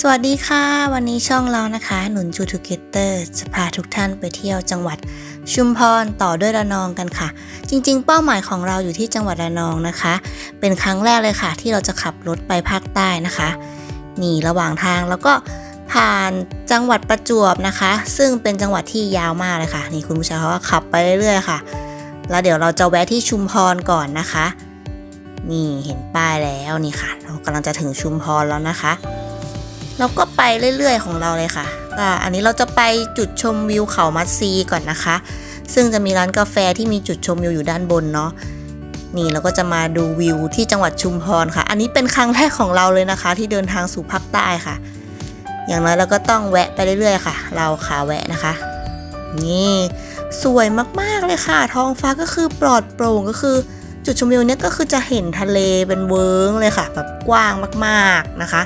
สวัสดีค่ะ วันนี้ช่องเรานะคะ หนุนจูทูเกเตอร์จะพาทุกท่านไปเที่ยวจังหวัดชุมพรต่อด้วยระนองกันค่ะ จริง ๆ เป้าหมายของเราอยู่ที่จังหวัดระนองนะคะ เป็นครั้งแรกเลยค่ะ ที่เราจะขับรถไปภาคใต้นะคะ นี่ระหว่างทางแล้วก็ผ่านจังหวัดประจวบนะคะ ซึ่งเป็นจังหวัดที่ยาวมากเลยค่ะ นี่คุณผู้ชมเขาก็ขับไปเรื่อยๆค่ะ แล้วเดี๋ยวเราจะแวะที่ชุมพรก่อนนะคะ นี่เห็นป้ายแล้วนี่ค่ะ เรากำลังจะถึงชุมพรแล้วนะคะ เราก็ไปเรื่อยๆของเราเลยค่ะก็อันนี้เราจะไปจุดชมวิวเขามัดซีก่อนนะคะ ซึ่งจะมีร้านกาแฟที่มีจุดชมวิวอยู่ด้านบนเนาะนี่เราก็จะมาดูวิวที่จังหวัดชุมพรค่ะ อันนี้เป็นครั้งแรกของเราเลยนะคะ ที่เดินทางสู่ภาคใต้ค่ะ อย่างน้อยเราก็ต้องแวะไปเรื่อยๆ ค่ะ เราขาแวะนะคะ นี่สวยมากๆเลยค่ะ ท้องฟ้าก็คือปลอดโปร่งก็คือ จุดชมวิวเนี้ยก็คือจะเห็นทะเลเป็นเวิร์งเลยค่ะแบบกว้างมากๆนะคะ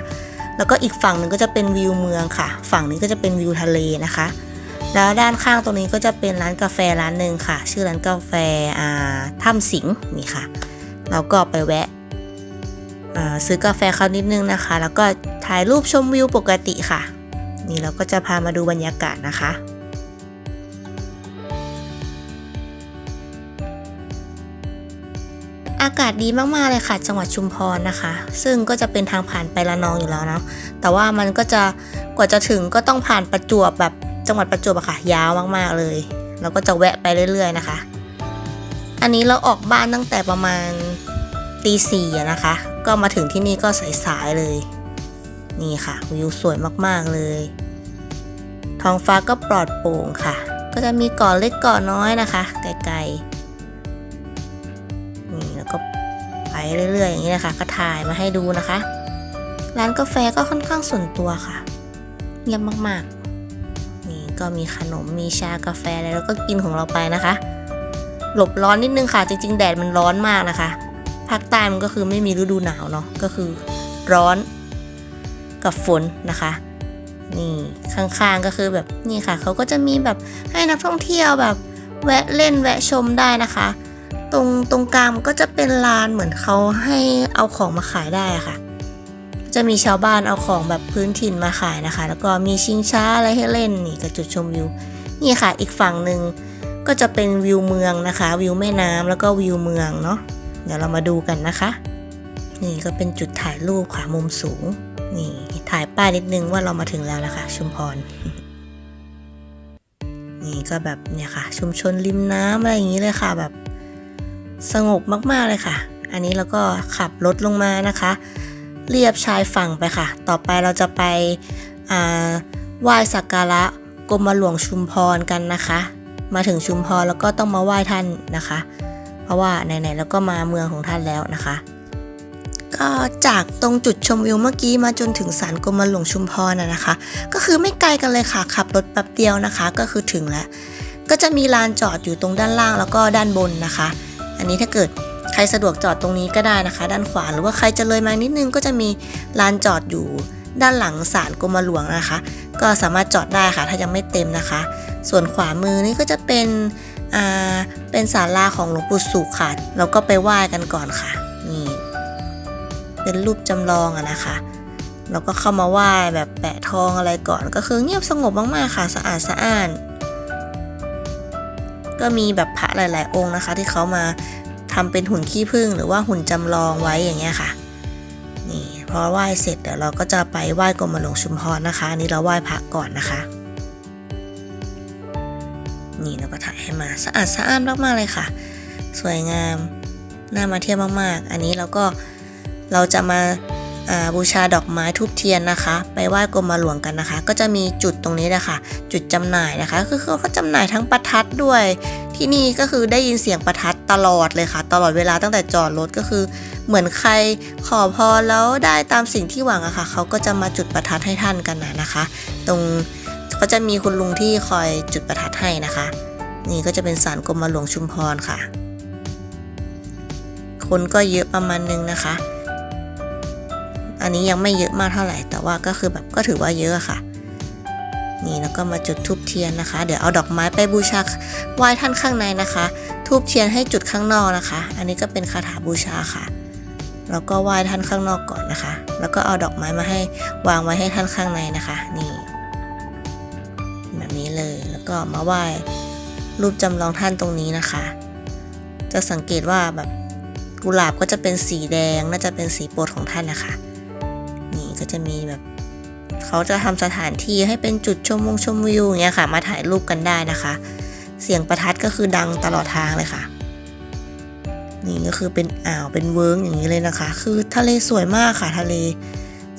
แล้วก็อีกฝั่งหนึ่งก็จะเป็นวิวเมืองค่ะ ฝั่งนี้ก็จะเป็นวิวทะเลนะคะ แล้วด้านข้างตรงนี้ก็จะเป็นร้านกาแฟร้านหนึ่งค่ะ ชื่อร้านกาแฟอ่าถ้ำสิงห์นี่ค่ะเราก็ไปแวะซื้อกาแฟเขานิดนึงนะคะ แล้วก็ถ่ายรูปชมวิวปกติค่ะ นี่เราก็จะพามาดูบรรยากาศนะคะ อากาศดีมากๆเลยค่ะ จังหวัดชุมพรนะคะ ซึ่งก็จะเป็นทางผ่านไประนองอยู่แล้วนะแต่ว่ามันก็จะกว่าจะถึงก็ต้องผ่านประจวบแบบจังหวัดประจวบอะค่ะ ยาวมากๆเลยเราก็จะแวะไปเรื่อย ๆนะคะ อันนี้เราออกบ้านตั้งแต่ประมาณตีสี่นะคะ ก็มาถึงที่นี่ก็สายๆเลย นี่ค่ะวิวสวยมากๆเลย ท้องฟ้าก็ปลอดโปร่งค่ะ ก็จะมีเกาะเล็กเกาะน้อยนะคะไกลๆ นี่แล้วก็ไปเรื่อยๆอย่างนี้นะคะ ก็ถ่ายมาให้ดูนะคะ ร้านกาแฟก็ค่อนข้างส่วนตัวค่ะ เงียบมากๆ นี่ก็มีขนมมีชากาแฟอะไรแล้วก็กินของเราไปนะคะ หลบร้อนนิดนึงค่ะ จริง ๆ แดดมันร้อนมากนะคะภาคใต้มันก็คือไม่มีฤดูหนาวเนาะก็คือร้อนกับฝนนะคะนี่ข้างๆก็คือแบบนี่ค่ะเขาก็จะมีแบบให้นักท่องเที่ยวแบบแวะเล่นแวะชมได้นะคะ ตรงตรงกลางก็จะเป็นลานเหมือนเขาให้เอาของมาขายได้ค่ะ จะมีชาวบ้านเอาของแบบพื้นถิ่นมาขายนะคะ แล้วก็มีชิงช้าอะไรให้เล่นนี่กับจุดชมวิว นี่ค่ะอีกฝั่งหนึ่งก็จะเป็นวิวเมืองนะคะ วิวแม่น้ำแล้วก็วิวเมืองเนาะเดี๋ยวเรามาดูกันนะคะ นี่ก็เป็นจุดถ่ายรูปค่ะมุมสูง นี่ถ่ายป้ายนิดนึงว่าเรามาถึงแล้วนะคะ ชุมพร นี่ก็แบบเนี่ยค่ะ ชุมชนริมน้ำอะไรอย่างนี้เลยค่ะแบบ สงบมากๆเลยค่ะ อันนี้เราก็ขับรถลงมานะคะ เรียบชายฝั่งไปค่ะ ต่อไปเราจะไปอ่าไหว้สักการะกรมหลวงชุมพรกันนะคะ มาถึงชุมพรแล้วก็ต้องมาไหว้ท่านนะคะ เพราะว่าไหนๆแล้วก็มาเมืองของท่านแล้วนะคะก็จากตรงจุดชมวิวเมื่อกี้มาจนถึงศาลกรมหลวงชุมพรนะนะคะ ก็คือไม่ไกลกันเลยค่ะ ขับรถแป๊บเดียวนะคะ ก็คือถึงแล้ว ก็จะมีลานจอดอยู่ตรงด้านล่างแล้วก็ด้านบนนะคะ อันนี้ถ้าเกิดใครสะดวกจอดตรงนี้ก็ได้นะคะ ด้านขวาหรือว่าใครจะเลยมานิดนึงก็จะมีลานจอดอยู่ด้านหลังศาลกรมหลวงนะคะ ก็สามารถจอดได้ค่ะ ถ้ายังไม่เต็มนะคะ ส่วนขวามือนี่ก็จะเป็นอ่าเป็นศาลาของหลวงปู่สุขค่ะเราก็ไปไหว้กันก่อนค่ะนี่เป็นรูปจำลองอะนะคะเราก็เข้ามาไหว้แบบแปะทองอะไรก่อนก็คือเงียบสงบมากๆค่ะ สะอาดสะอ้าน ก็มีแบบพระหลาย ๆ องค์นะคะ ที่เขามาทำเป็นหุ่นขี้ผึ้งหรือว่าหุ่นจำลองไว้อย่างเงี้ยค่ะนี่พอไหว้เสร็จเดี๋ยวเราก็จะไปไหว้กรมหลวงชุมพรนะคะนนี้เราไหว้พระก่อนนะคะ นี่เราก็ถ่ายให้มาสะอาดสะอ้านมากๆเลยค่ะ สวยงามน่ามาเที่ยวมากๆ อันนี้เราก็เราจะมา บูชาดอกไม้ทูบเทียนนะคะ ไปไหว้กรมหลวงกันนะคะ ก็จะมีจุดตรงนี้แหละค่ะจุดจำหน่ายนะคะคือเขาก็จำหน่ายทั้งประทัดด้วย ที่นี่ก็คือได้ยินเสียงประทัดตลอดเลยค่ะ ตลอดเวลาตั้งแต่จอดรถก็คือ เหมือนใครขอพรแล้วได้ตามสิ่งที่หวังอะค่ะเขาก็จะมาจุดประทัดให้ท่านกันนะนะคะ ตรงก็จะมีคุณลุงที่คอยจุดประทัดให้นะคะ นี่ก็จะเป็นศาลกรมหลวงชุมพรค่ะ คนก็เยอะประมาณนึงนะคะ อันนี้ยังไม่เยอะมากเท่าไหร่ แต่ว่าก็คือแบบก็ถือว่าเยอะค่ะ นี่แล้วก็มาจุดทูบเทียนนะคะ เดี๋ยวเอาดอกไม้ไปบูชาไหว้ท่านข้างในนะคะทูบเทียนให้จุดข้างนอกนะคะ อันนี้ก็เป็นคาถาบูชาค่ะ แล้วก็ไหว้ท่านข้างนอกก่อนนะคะ แล้วก็เอาดอกไม้มาให้วางไว้ให้ท่านข้างในนะคะ นี่แบบนี้เลย แล้วก็มาไหว้รูปจำลองท่านตรงนี้นะคะ จะสังเกตว่าแบบกุหลาบก็จะเป็นสีแดงน่าจะเป็นสีโปรดของท่านนะคะ ก็จะมีแบบเขาจะทำสถานที่ให้เป็นจุดชมวงชมวิวอย่างเงี้ยค่ะ มาถ่ายรูปกันได้นะคะ เสียงประทัดก็คือดังตลอดทางเลยค่ะ นี่ก็คือเป็นอ่าวเป็นเวิร์กอย่างนี้เลยนะคะ คือทะเลสวยมากค่ะทะเล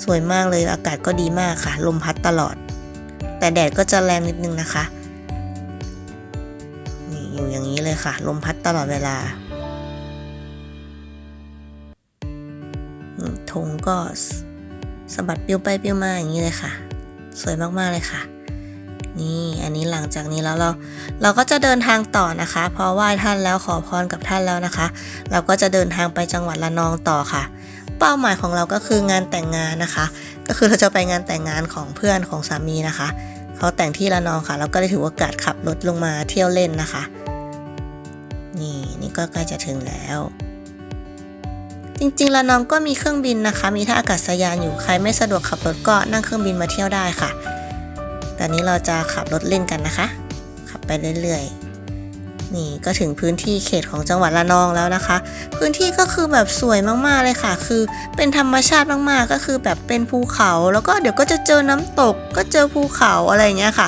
สวยมากเลยอากาศก็ดีมากค่ะ ลมพัดตลอด แต่แดดก็จะแรงนิดนึงนะคะนี่อยู่อย่างนี้เลยค่ะ ลมพัดตลอดเวลาธงก็ สะบัดปลิวไปปลิวมาอย่างนี้เลยค่ะ สวยมากๆเลยค่ะ นี่อันนี้หลังจากนี้แล้วเราเราก็จะเดินทางต่อนะคะ พอไหว้ท่านแล้วขอพรกับท่านแล้วนะคะ เราก็จะเดินทางไปจังหวัดระนองต่อค่ะ เป้าหมายของเราก็คืองานแต่งงานนะคะ ก็คือเราจะไปงานแต่งงานของเพื่อนของสามีนะคะเขาแต่งที่ระนองค่ะ เราก็ได้ถือโอกาสขับรถลงมาเที่ยวเล่นนะคะ นี่นี่ก็ใกล้จะถึงแล้ว จริงๆระนองก็มีเครื่องบินนะคะ มีท่าอากาศยานอยู่ใครไม่สะดวกขับรถก็นั่งเครื่องบินมาเที่ยวได้ค่ะ ตอนนี้เราจะขับรถเล่นกันนะคะ ขับไปเรื่อยๆ นี่ก็ถึงพื้นที่เขตของจังหวัดระนองแล้วนะคะ พื้นที่ก็คือแบบสวยมากๆเลยค่ะ คือเป็นธรรมชาติมากๆ ก็คือแบบเป็นภูเขา แล้วก็เดี๋ยวก็จะเจอน้ำตก ก็เจอภูเขาอะไรอย่างเงี้ยค่ะ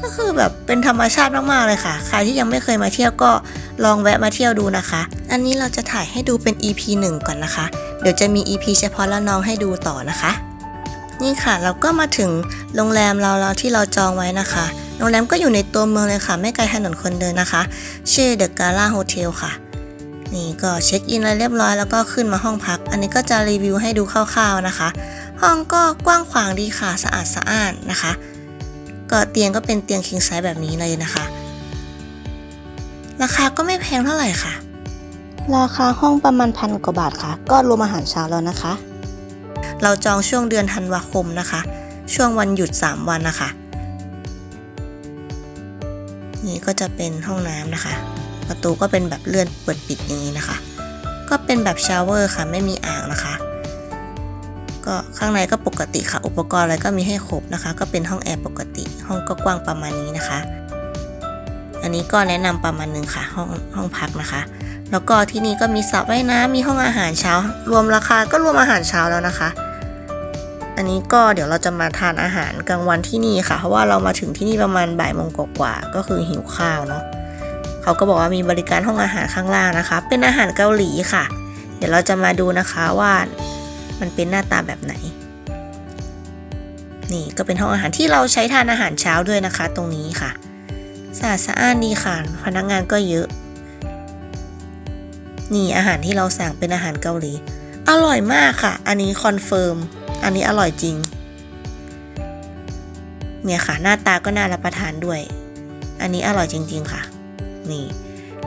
ก็คือแบบเป็นธรรมชาติมากๆเลยค่ะ ใครที่ยังไม่เคยมาเที่ยวก็ลองแวะมาเที่ยวดูนะคะ อันนี้เราจะถ่ายให้ดูเป็น EP 1 ก่อนนะคะ เดี๋ยวจะมี EP เฉพาะละนองให้ดูต่อนะคะ นี่ค่ะเราก็มาถึงโรงแรมเราเราที่เราจองไว้นะคะ โรงแรมก็อยู่ในตัวเมืองเลยค่ะ ไม่ไกลถนนคนเดินนะคะ ชื่อ The Gala Hotel ค่ะนี่ก็เช็คอินแล้วเรียบร้อยแล้วก็ขึ้นมาห้องพัก อันนี้ก็จะรีวิวให้ดูคร่าวๆนะคะ ห้องก็กว้างขวางดีค่ะสะอาดสะอ้านนะคะ ก็เตียงก็เป็นเตียงคิงไซส์แบบนี้เลยนะคะ ราคาก็ไม่แพงเท่าไหร่ค่ะ ราคาห้องประมาณพันกว่าบาทค่ะ ก็รวมอาหารเช้าแล้วนะคะ เราจองช่วงเดือนธันวาคมนะคะ ช่วงวันหยุด 3 วันนะคะ นี่ก็จะเป็นห้องน้ำนะคะ ประตูก็เป็นแบบเลื่อนเปิดปิดอย่างนี้นะคะ ก็เป็นแบบชาวเวอร์ค่ะไม่มีอ่างนะคะ ก็ข้างในก็ปกติค่ะ อุปกรณ์อะไรก็มีให้ครบนะคะ ก็เป็นห้องแอร์ปกติ ห้องก็กว้างประมาณนี้นะคะ อันนี้ก็แนะนำประมาณหนึ่งค่ะ ห้องห้องพักนะคะ แล้วก็ที่นี่ก็มีสระว่ายน้ำมีห้องอาหารเช้า รวมราคาก็รวมอาหารเช้าแล้วนะคะ อันนี้ก็เดี๋ยวเราจะมาทานอาหารกลางวันที่นี่ค่ะ เพราะว่าเรามาถึงที่นี่ประมาณบ่ายโมงกว่าก็คือหิวข้าวเนาะเขาก็บอกว่ามีบริการห้องอาหารข้างล่างนะคะ เป็นอาหารเกาหลีค่ะ เดี๋ยวเราจะมาดูนะคะว่า มันเป็นหน้าตาแบบไหน นี่ก็เป็นห้องอาหารที่เราใช้ทานอาหารเช้าด้วยนะคะ ตรงนี้ค่ะสะอาดสะอ้านดีค่ะ พนักงานก็เยอะ นี่อาหารที่เราสั่งเป็นอาหารเกาหลี อร่อยมากค่ะ อันนี้คอนเฟิร์ม อันนี้อร่อยจริง เนี่ยค่ะ หน้าตาก็น่ารับประทานด้วย อันนี้อร่อยจริง ๆ ค่ะ นี่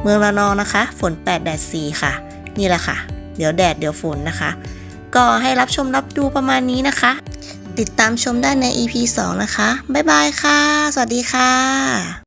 เมืองระนองนะคะ ฝน8แดด4ค่ะ นี่แหละค่ะ เดี๋ยวแดดเดี๋ยวฝนนะคะ ก็ให้รับชมรับดูประมาณนี้นะคะ ติดตามชมได้ใน EP 2 นะคะ บ๊ายบายค่ะ สวัสดีค่ะ